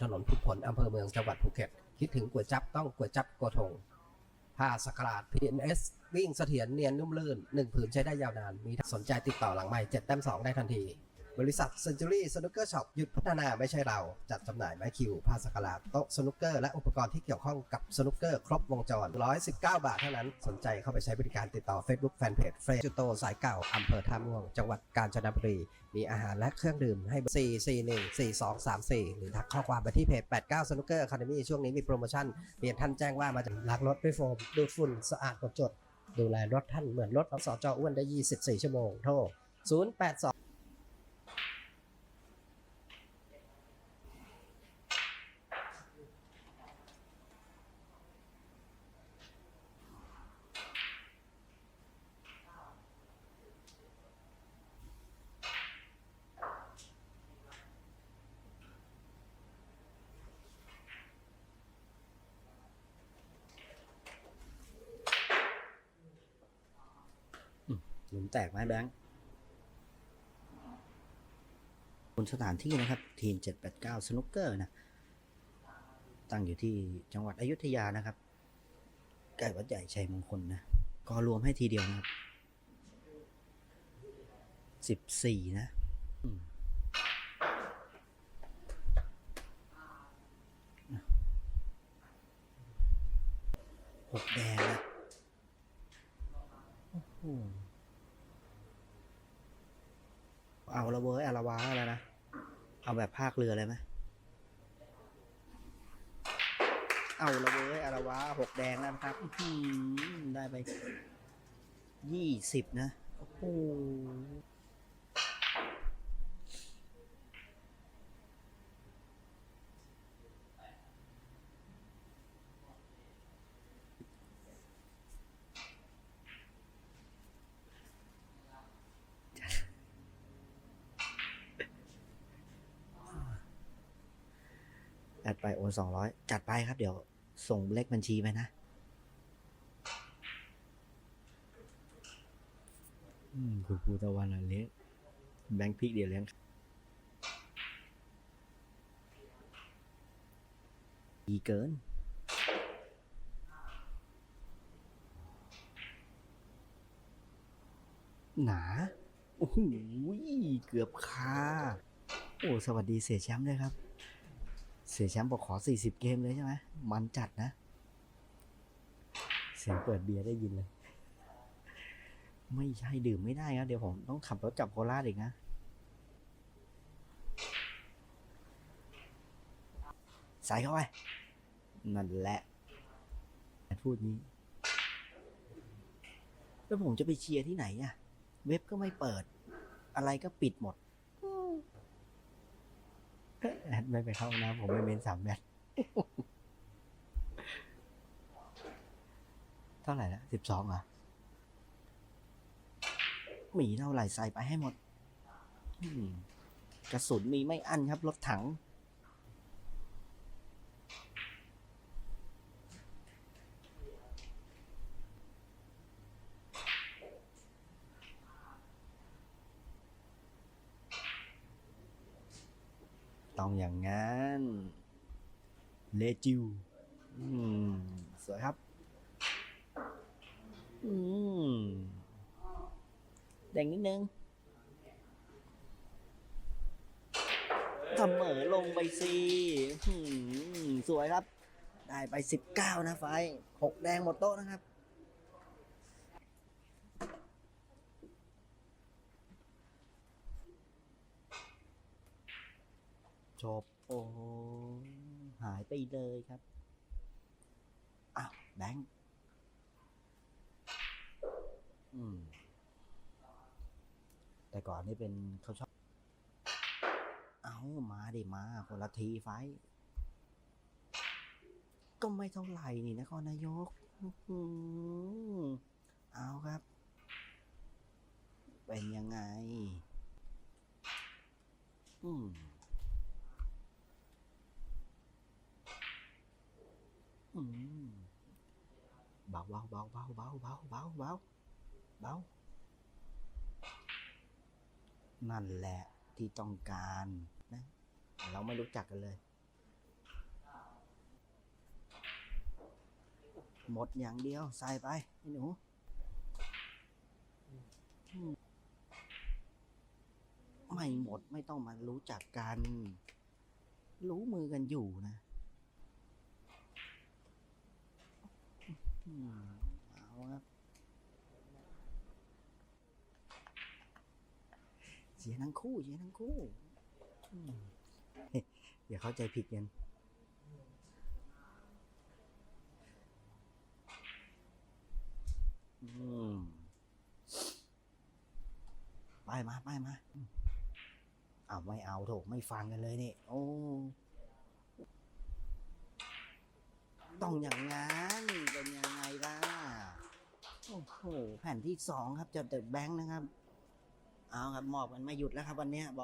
ถนนพุทธผลอำเภอเมืองจังหวัดภูเก็ต คิดถึงก๋วยจับต้องก๋วยจับโกทงผ้าสกราด PNS วิ่งเสถียรเนียนนุ่มลื่นหนึ่งผืนใช้ได้ยาวนาน มีสนใจติดต่อหลังใหม่เจ็ดแต้มสองได้ทันที บริษัทเซนจูรี่สนุกเกอร์ช็อปหยุดพัฒนาไม่ใช่เรา จัดจำหน่ายไม้คิวผ้าสกราโต๊ะสนุกเกอร์และอุปกรณ์ที่เกี่ยวข้องกับสนุกเกอร์ครบวงจร 119 บาทเท่านั้น สนใจเข้าไปใช้บริการติดต่อ Facebook Fanpage เฟรจุโตสายเก่าอำเภอท่าม่วง จังหวัดกาญจนบุรี มีอาหารและเครื่องดื่มให้ 4 4 1 4 2 3 4 หรือทักข้อความไปที่เพจ 89สนุกเกอร์คาเดมี่ช่วงนี้มีโปรโมชั่นเปลี่ยนท่านแจ้งว่ามาจากล้างรถด้วยโฟมดูดฝุ่นสะอาดหมดจด ดูแลรถท่านเหมือนรถของสจอ้วนได้ 24 ชั่วโมงโทร082 หลุมแตกไหมแบงค์บนสถานที่นะครับ ทีม 789 สนุกเกอร์นะ ตั้งอยู่ที่จังหวัดอยุธยานะครับ ใกล้วัดใหญ่ชัยมงคลนะ ก็รวมให้ทีเดียวนะครับ 14 นะอืมหกแดงนะโอ้โห เอาระเว้ยอารวาแล้วนะ เอาแบบภาคเรือเลยไหมเอาระเว้ยอารวาหกแดงแล้วนะครับได้ไปยี่สิบนะ โอ้โห แอดไปโอนสองร้อยจัดไปครับเดี๋ยวส่งเลขบัญชีไปนะอืมคุณภูตะวันเลี้ยงแบงค์พิกเดี๋ยวเลี้ยงดีเกินหนา โอ้โหเกือบคา โอ้ สวัสดีเสียแชมป์เลยครับ เสียแชมป์บอกขอ 40 เกมเลยใช่ไหมมันจัดนะ เสียงเปิดเบียร์ได้ยินเลย ไม่ใช่ดื่มไม่ได้ครับเดี๋ยวผมต้องขับรถกลับโคราชอีกนะใส่เข้าไป นั่นแหละพูดนี้ แล้วผมจะไปเชียร์ที่ไหนอะเว็บก็ไม่เปิด อะไรก็ปิดหมด แอดไม่ไปเข้าห้องน้ำผมไม่เมนสามแมตช์เท่าไหร่ละสิบสองอะหมีเท่าไหร่ใส่ไปให้หมดกระสุนมีไม่อั้นครับ รถถัง ต้องอย่างงั้นเลจิวสวยครับ อืมแดงนิดนึงเสมอลงไปสิหืมสวยครับ ได้ไปสิบเก้านะไฟหกแดงหมดโต๊ะนะครับ จบ โอ้หายไปเลยครับ อ้าว แบงค์อืม แต่ก่อนนี่เป็นเขาชอบ เอามาดิมาคนละทีไฟท์ก็ไม่เท่าไหร่นี่นครนายกอื้อหือเอาครับ เป็นยังไง อืม เบาเบาเบาเบาเบาเบาเบาเบาเบานั่นแหละที่ต้องการนะ เราไม่รู้จักกันเลย หมดอย่างเดียวใส่ไปไอ้หนูไม่หมดไม่ต้องมารู้จักกัน รู้มือกันอยู่นะ อืมเอาครับเสียทั้งคู่เสียทั้งคู่อืมเฮ้ยเดี๋ยวเข้าใจผิดกันอืมไปมาไปมาเอาไม่เอาโถไม่ฟังกันเลยนี่ โอ้ ต้องอย่างนั้นยังไงล่ะ โอ้โหแผ่นที่สองครับจะเดอะแบงค์นะครับ เอาครับหมอบกันไม่หยุดแล้วครับ วันนี้บอก